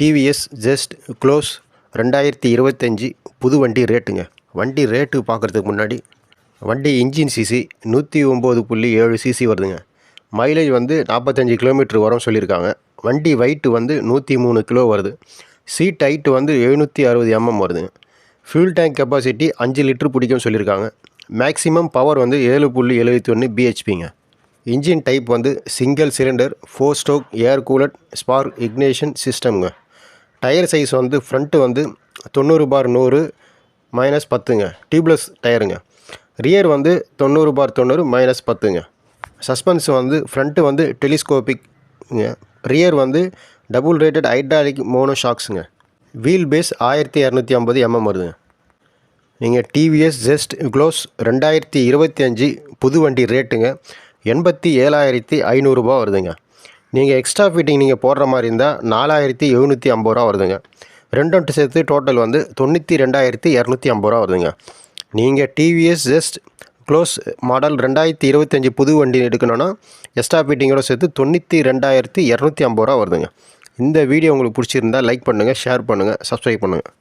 TVS just close ரெண்டாயிரத்தி இருபத்தஞ்சி புது வண்டி ரேட்டுங்க வண்டி ரேட்டு பார்க்குறதுக்கு முன்னாடி வண்டி இன்ஜின் சிசி நூற்றி ஒம்பது புள்ளி ஏழு சிசி வருதுங்க. மைலேஜ் வந்து நாற்பத்தஞ்சு கிலோமீட்டர் வரும் சொல்லியிருக்காங்க. வண்டி வெயிட்டு வந்து நூற்றி மூணு கிலோ வருது. சீட் ஹைட்டு வந்து எழுநூற்றி அறுபது எம்எம் வருதுங்க. ஃபியூல் டேங்க் கெப்பாசிட்டி அஞ்சு லிட்ரு பிடிக்கும்னு சொல்லியிருக்காங்க. மேக்ஸிமம் பவர் வந்து ஏழு புள்ளி எழுபத்தி ஒன்று பிஹெச்பிங்க இன்ஜின் டைப் வந்து single cylinder four stroke air cooled spark ignition சிஸ்டம்ங்க tyre size வந்து ஃப்ரண்ட்டு வந்து தொண்ணூறு பார் நூறு மைனஸ் பத்துங்க. டியூப்லெஸ் டயருங்க. ரியர் வந்து தொண்ணூறு பார் தொண்ணூறு மைனஸ் பத்துங்க. சஸ்பென்ஸ் வந்து ஃப்ரண்ட்டு வந்து டெலிஸ்கோபிக்ங்க ரியர் வந்து டபுள் ரேட்டட் ஹைட்ராலிக் மோனோ ஷாக்ஸுங்க வீல் பேஸ் ஆயிரத்தி இரநூத்தி ஐம்பது எம்எம் வருதுங்க. நீங்கள் டிவிஎஸ் ஜெஸ்ட் க்ளோஸ் ரெண்டாயிரத்தி இருபத்தி அஞ்சு புது வண்டி ரேட்டுங்க எண்பத்தி ஏழாயிரத்தி ஐநூறுரூபா வருதுங்க. நீங்கள் எக்ஸ்ட்ரா ஃபிட்டிங் நீங்கள் போடுற மாதிரி இருந்தால் நாலாயிரத்தி எழுநூற்றி ஐம்பது ரூபா வருதுங்க. ரெண்டும் சேர்த்து டோட்டல் வந்து தொண்ணூற்றி ரெண்டாயிரத்தி இரநூத்தி ஐம்பது ரூபா வருதுங்க. நீங்கள் டிவிஎஸ் ஜஸ்ட் க்ளோஸ் மாடல் ரெண்டாயிரத்தி இருபத்தஞ்சி புது வண்டி எடுக்கணுன்னா எக்ஸ்ட்ரா ஃபிட்டிங்கோட சேர்த்து தொண்ணூற்றி ரெண்டாயிரத்தி இரநூத்தி ஐம்பது ரூபா வருதுங்க. இந்த வீடியோ உங்களுக்கு பிடிச்சிருந்தா லைக் பண்ணுங்கள் ஷேர் பண்ணுங்கள் சப்ஸ்கிரைப் பண்ணுங்கள்